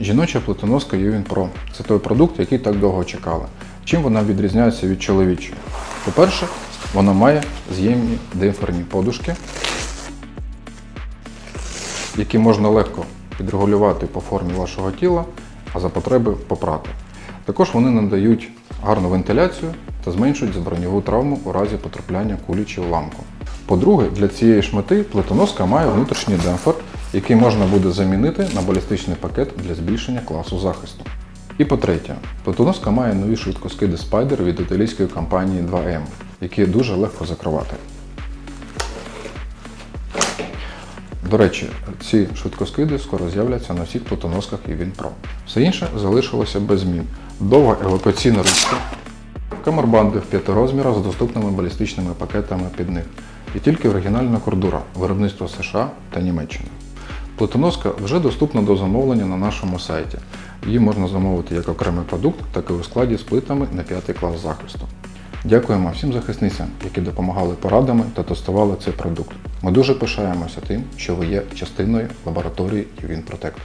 Жіноча плитоноска Pro – це той продукт, який так довго чекали. Чим вона відрізняється від чоловічої? По-перше, вона має з'ємні диферні подушки, які можна легко підрегулювати по формі вашого тіла, а за потреби попрати. Також вони надають гарну вентиляцію та зменшують заброньову травму у разі потрапляння кулі чи уламку. По-друге, для цієї ж мети плитоноска має внутрішній демпфер, який можна буде замінити на балістичний пакет для збільшення класу захисту. І по-третє, плитоноска має нові швидкоскиди Spider від італійської компанії 2M, які дуже легко закривати. До речі, ці швидкоскиди скоро з'являться на всіх плитоносках і Pro. Все інше залишилося без змін. Довга евакуаційна ручка, камербанди в п'яти розмірах з доступними балістичними пакетами під них. І тільки оригінальна кордура виробництва США та Німеччини. Плитоноска вже доступна до замовлення на нашому сайті. Її можна замовити як окремий продукт, так і у складі з плитами на 5 клас захисту. Дякуємо всім захисницям, які допомагали порадами та тестували цей продукт. Ми дуже пишаємося тим, що ви є частиною лабораторії UVIN Protect.